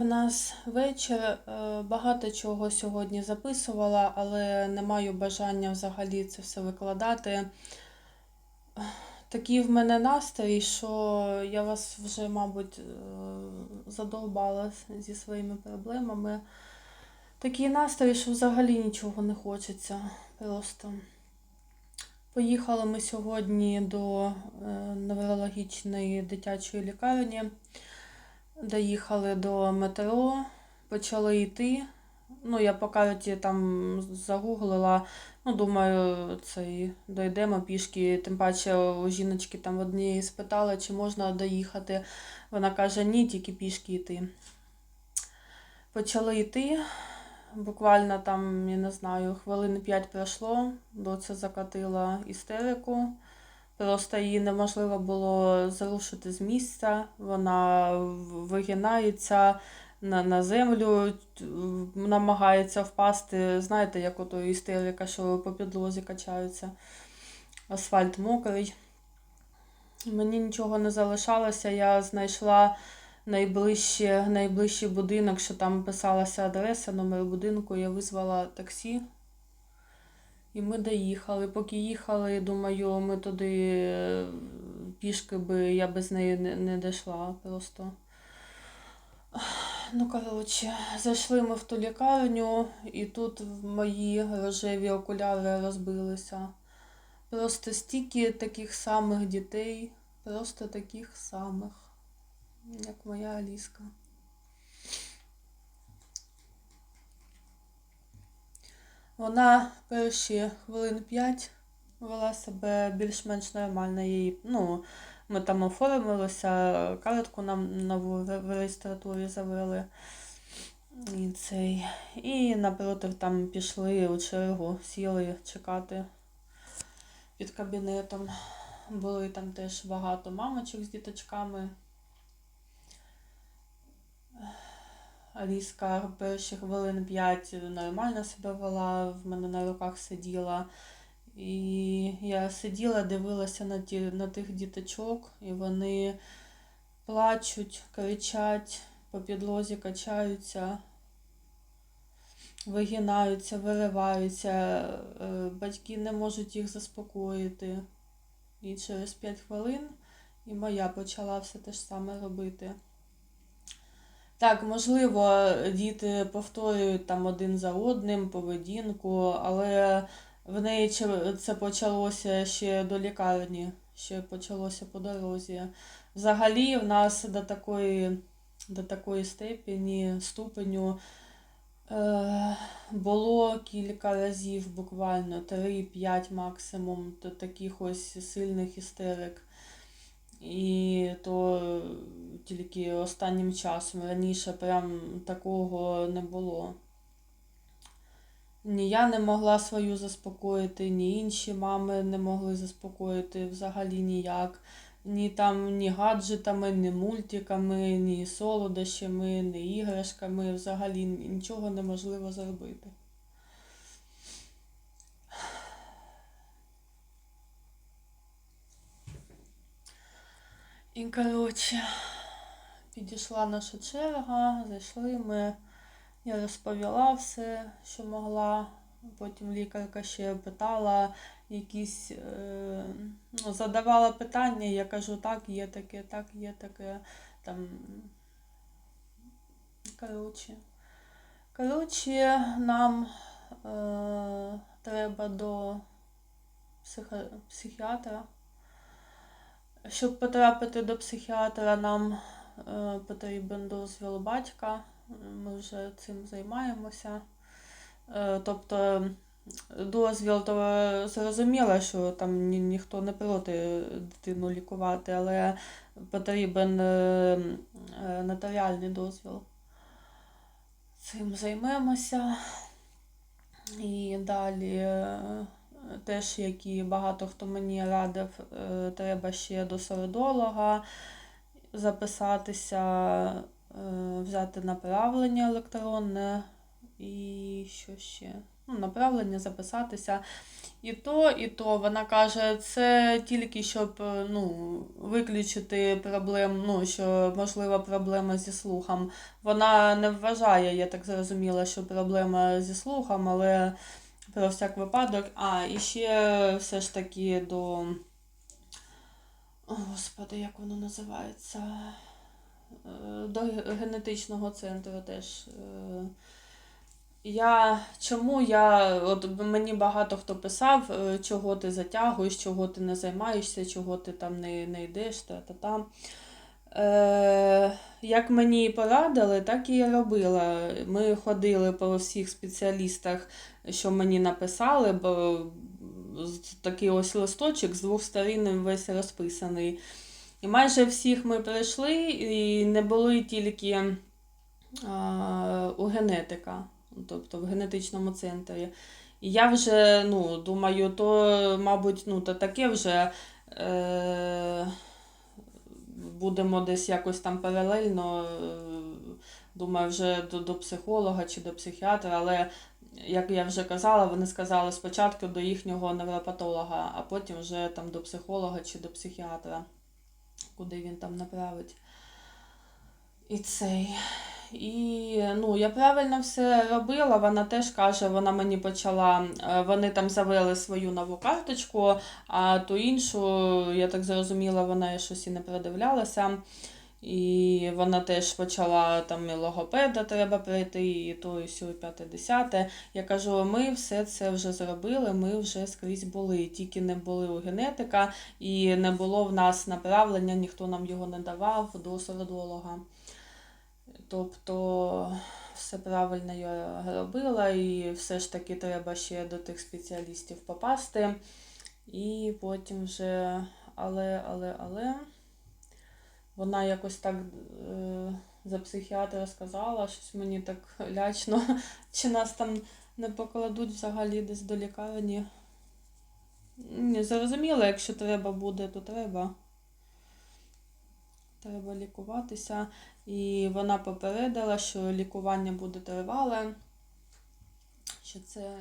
У нас вечір, е, багато чого сьогодні записувала, але не маю бажання взагалі це все викладати. Такий в мене настрій, що я вас вже, мабуть, е, задовбала зі своїми проблемами. Такий настрій, що взагалі нічого не хочеться. Просто. Поїхали ми сьогодні до е, неврологічної дитячої лікарні. Доїхали до метро, почали йти. Ну, я по карті там загуглила. Ну, думаю, цей дойдемо пішки. Тим паче у жіночки там однієї спитала, чи можна доїхати. Вона каже, ні, тільки пішки йти. Почали йти. Буквально там, я не знаю, хвилин 5 пройшло, доця закатила істерику. Просто її неможливо було зарушити з місця. Вона вигинається на, на землю, намагається впасти. Знаєте, як ото істерика, що по підлозі качаються. Асфальт мокрий. Мені нічого не залишалося. Я знайшла найближче, найближчий будинок, що там писалася адреса, номер будинку. Я визвала таксі. І ми доїхали. Поки їхали, думаю, ми туди е, пішки би, я без неї не, не дійшла просто. Ну, коротше, зайшли ми в ту лікарню, і тут мої рожеві окуляри розбилися. Просто стільки таких самих дітей, просто таких самих, як моя Аліска. Вона перші хвилин 5 вела себе більш-менш нормально. Її, ну, ми там оформилися, картку нам нову в реєстратурі завели. І, цей. і напротив там пішли у чергу, сіли чекати під кабінетом. Були там теж багато мамочок з діточками. Аліска перші хвилин 5 нормально себе вела, в мене на руках сиділа. І я сиділа, дивилася на, ті, на тих діточок, і вони плачуть, кричать, по підлозі качаються, вигинаються, вириваються, е, батьки не можуть їх заспокоїти. І через 5 хвилин і моя почала все те ж саме робити. Так, можливо, діти повторюють там один за одним поведінку, але в неї це почалося ще до лікарні, ще почалося по дорозі. Взагалі, в нас до такої, до такої степені, ступеню е, було кілька разів, буквально 3-5 максимум, до таких ось сильних істерик. І то тільки останнім часом раніше прям такого не було. Ні я не могла свою заспокоїти, ні інші мами не могли заспокоїти взагалі ніяк. Ні там ні гаджетами, ні мультиками, ні солодощами, ні іграшками. Взагалі нічого неможливо зробити. І коротше, підійшла наша черга, зайшли ми. Я розповіла все, що могла. Потім лікарка ще питала якісь, е, ну, задавала питання, я кажу, так, є таке, так, є таке. Там, коротше. Коротше, нам е, треба до психіатра. Щоб потрапити до психіатра, нам е, потрібен дозвіл батька. Ми вже цим займаємося. Е, тобто дозвіл, то зрозуміло, що там ні, ніхто не проти дитину лікувати, але потрібен е, нотаріальний дозвіл. Цим займемося. І далі, теж, як і багато хто мені радив, е, треба ще до середолога записатися, е, взяти направлення електронне і що ще? ну, направлення, записатися. І то, і то вона каже, це тільки щоб е, ну, виключити проблем, ну, що можлива проблема зі слухом. Вона не вважає, я так зрозуміла, що проблема зі слухом, але про всяк випадок. А, і ще все ж таки до. О, Господи, як воно називається? Е, До генетичного центру теж. е, Я чому я от мені багато хто писав, е, чого ти затягуєш, чого ти не займаєшся, чого ти там не, не йдеш, та та там. Е, як мені порадили, так і я робила. Ми ходили по всіх спеціалістах, що мені написали, бо такий ось листочок з двох сторін весь розписаний. І майже всіх ми пройшли, і не були тільки а, у генетика, тобто в генетичному центрі. І я вже ну, думаю, то, мабуть, ну, то таке вже е, будемо десь якось там паралельно, е, думаю, вже до, до психолога чи до психіатра, але. Як я вже казала, вони сказали спочатку до їхнього невропатолога, а потім вже там до психолога чи до психіатра, куди він там направить. І цей. І ну, я правильно все робила. Вона теж каже, вона мені почала. е, Вони там завели свою нову карточку, а ту іншу, я так зрозуміла, вона щось і не передивлялася. І вона теж почала там і логопеда треба прийти, і то, і сьо, і п'яте, десяте. Я кажу, ми все це вже зробили, ми вже скрізь були. Тільки не були у генетика, і не було в нас направлення, ніхто нам його не давав до сородолога. Тобто все правильно я робила, і все ж таки треба ще до тих спеціалістів попасти. І потім вже, але, але, але. Вона якось так е, за психіатра сказала, щось мені так лячно, чи нас там не покладуть взагалі десь до лікарні. Не зрозуміло, якщо треба буде, то треба. Треба лікуватися. І вона попередила, що лікування буде тривале. Що це.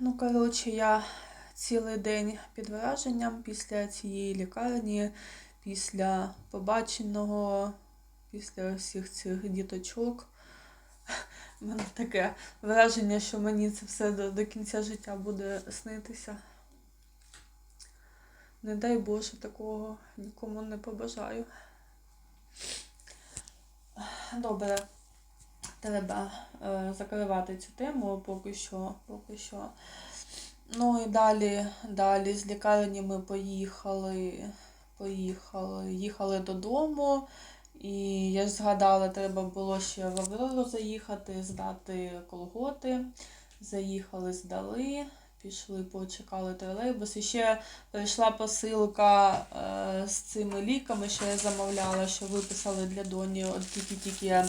Ну, коротше, я цілий день під враженням після цієї лікарні, після побаченого, після всіх цих діточок. У мене таке враження, що мені це все до, до кінця життя буде снитися. Не дай Боже, такого нікому не побажаю. Добре, треба е, закривати цю тему поки що, поки що. Ну і далі, далі з лікарні ми поїхали, поїхали, їхали додому. І я згадала, треба було ще в Аврору заїхати, здати колготи. Заїхали, здали, пішли, почекали тролейбус. І ще прийшла посилка е, з цими ліками, що я замовляла, що виписали для доні. От тільки-тільки я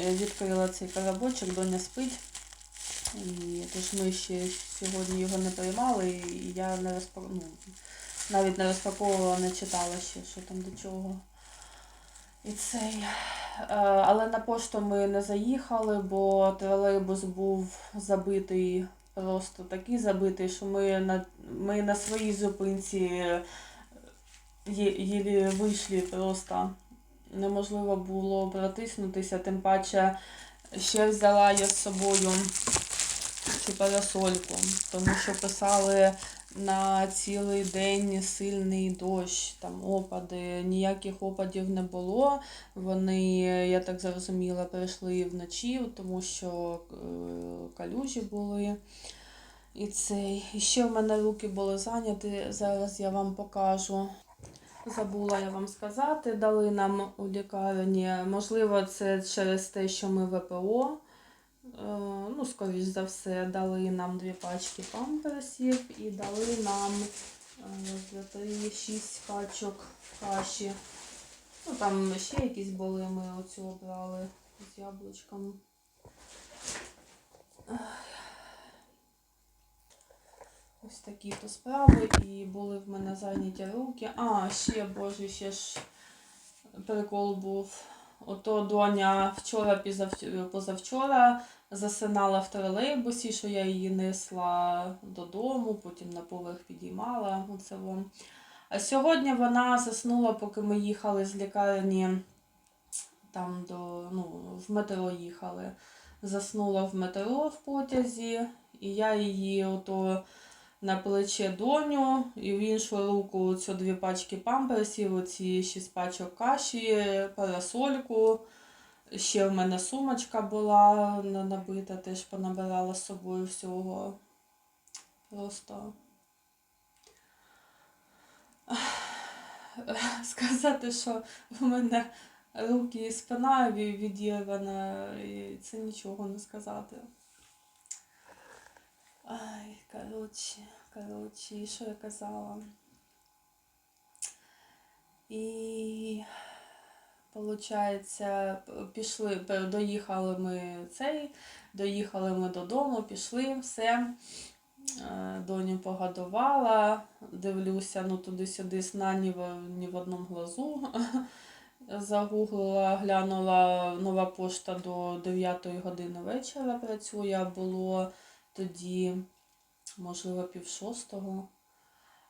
е, відкрила цей коробочок, доня спить. І тож ми ще сьогодні його не приймали, і я не розпак... ну, навіть не розпаковувала, не читала ще, що там до чого. І цей. Е, Але на пошту ми не заїхали, бо тролейбус був забитий, просто такий забитий, що ми на, ми на своїй зупинці є- єлі вийшли просто. Неможливо було протиснутися, тим паче ще взяла я з собою цю парасольку, тому що писали на цілий день сильний дощ, там опади, ніяких опадів не було. Вони, я так зрозуміла, прийшли вночі, тому що е, калюжі були. І цей. І ще в мене руки були зайняті, зараз я вам покажу. Забула я вам сказати, дали нам у лікарні. Можливо, це через те, що ми ВПО. Е, Ну, скоріш за все, дали нам дві пачки памперсів і дали нам е, три, шість пачок каші. Ну, там ще якісь були, ми оцю обрали з яблучком. Ось такі то справи, і були в мене зайняті руки. А, ще, боже, ще ж прикол був. Ото доня вчора позавчора засинала в тролейбусі, що я її несла додому, потім на поверх підіймала. Оце вам. А сьогодні вона заснула, поки ми їхали з лікарні там до, ну, в метро їхали. Заснула в метро в потязі, і я її ото на плече доню, і в іншу руку ці дві пачки памперсів, оці шість пачок каші, парасольку. Ще в мене сумочка була набита, теж понабирала з собою всього. Просто сказати, що в мене руки і спина відірвана, і це нічого не сказати. Ай, коротше, коротше, що я казала? І Получається, пішли, доїхали ми цей, доїхали ми додому, пішли, все. Е, Доню погодувала, дивлюся, ну туди-сюди сна ні в, ні в одному глазу. Загуглила, глянула нова пошта до 9 години вечора працює, було тоді, можливо, пів шостого.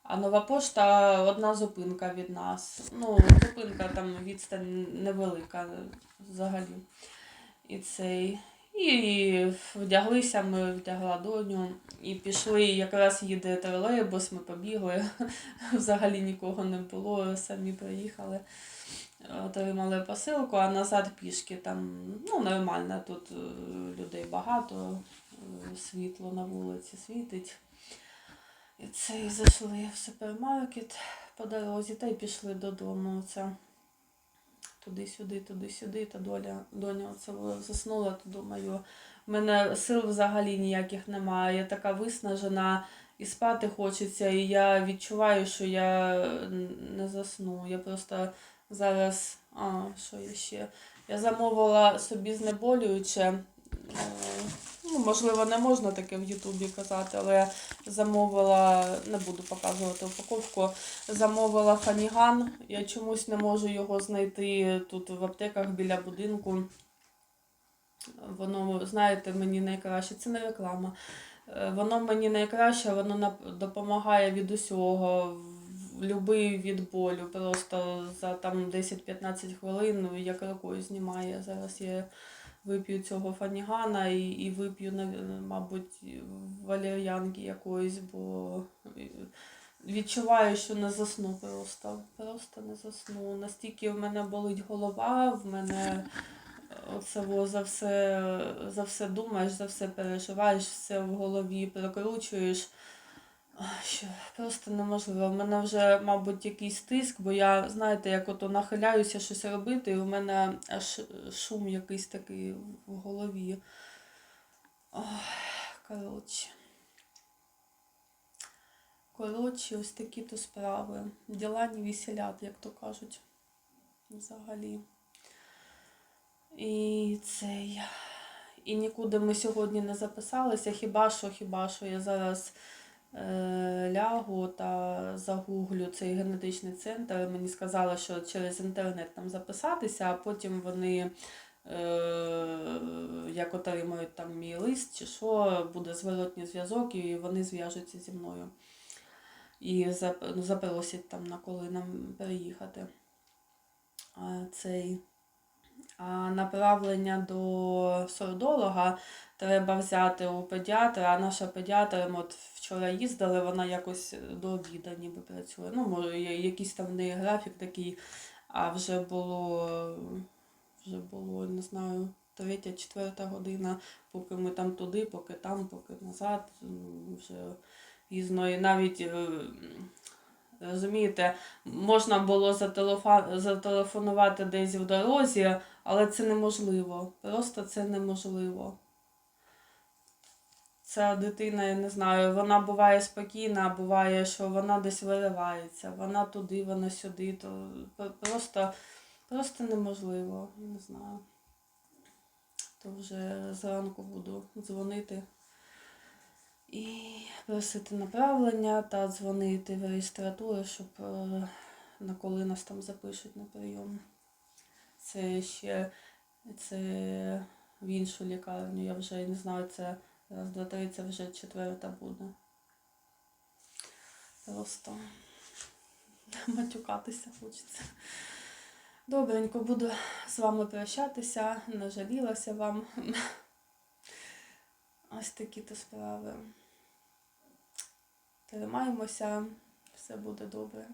А нова пошта одна зупинка від нас. Ну, зупинка там відстань невелика взагалі. І цей. І вдяглися, ми вдягла доню і пішли. Якраз їде тролейбус, ми побігли. Взагалі нікого не було, самі приїхали, отримали посилку, а назад пішки там ну, нормально, тут е, людей багато, світло на вулиці світить. І це і зайшли в супермаркет по дорозі та й пішли додому. Це туди-сюди, туди-сюди, та доля, доня оце заснула, то думаю, в мене сил взагалі ніяких немає. Я така виснажена і спати хочеться, і я відчуваю, що я не засну. Я просто зараз. А, що я ще? Я замовила собі знеболююче. Ну, можливо, не можна таке в Ютубі казати, але я замовила, не буду показувати упаковку, замовила фаніган. Я чомусь не можу його знайти тут в аптеках біля будинку. Воно, знаєте, мені найкраще, це не реклама. Е, Воно мені найкраще, воно допомагає від усього, любий від болю. Просто за там 10-15 хвилин ну, як рукою знімає. Зараз я вип'ю цього фанігана і, і вип'ю, мабуть, валер'янки якоїсь, бо е, відчуваю, що не засну просто. Просто не засну. Настільки в мене болить голова, в мене оце во за все, за все думаєш, за все переживаєш, все в голові прокручуєш. Що просто неможливо. В мене вже, мабуть, якийсь тиск, бо я, знаєте, як ото нахиляюся щось робити, і у мене аж шум якийсь такий в голові. Коротше. Коротше, ось такі то справи. Діла не веселять, як то кажуть. Взагалі. І цей. І нікуди ми сьогодні не записалися. Хіба що, хіба що я зараз лягу та загуглю цей генетичний центр. Мені сказали, що через інтернет там записатися, а потім вони е, як отримують там мій лист чи що, буде зворотній зв'язок, і вони зв'яжуться зі мною. І ну, запросять там на коли нам переїхати. Цей. А направлення до сордолога треба взяти у педіатра, а наша педіатр, ми от вчора їздили, вона якось до обіду ніби працює. Ну, може, якийсь там в неї графік такий, а вже було, вже було, не знаю, третя, четверта година, поки ми там туди, поки там, поки назад, вже пізно. І навіть, е, розумієте, можна було зателефонувати десь в дорозі, але це неможливо. Просто це неможливо. Ця дитина, я не знаю, вона буває спокійна, а буває, що вона десь виривається, вона туди, вона сюди, то просто, просто неможливо, я не знаю. То вже зранку буду дзвонити і просити направлення та дзвонити в реєстратуру, щоб е, на коли нас там запишуть на прийом. це ще це в іншу лікарню. Я вже не знаю, це раз, два, три, це вже четверта буде. Просто матюкатися хочеться. Добренько, буду з вами прощатися, нажалілася вам. Ось такі то справи. Тримаємося, все буде добре.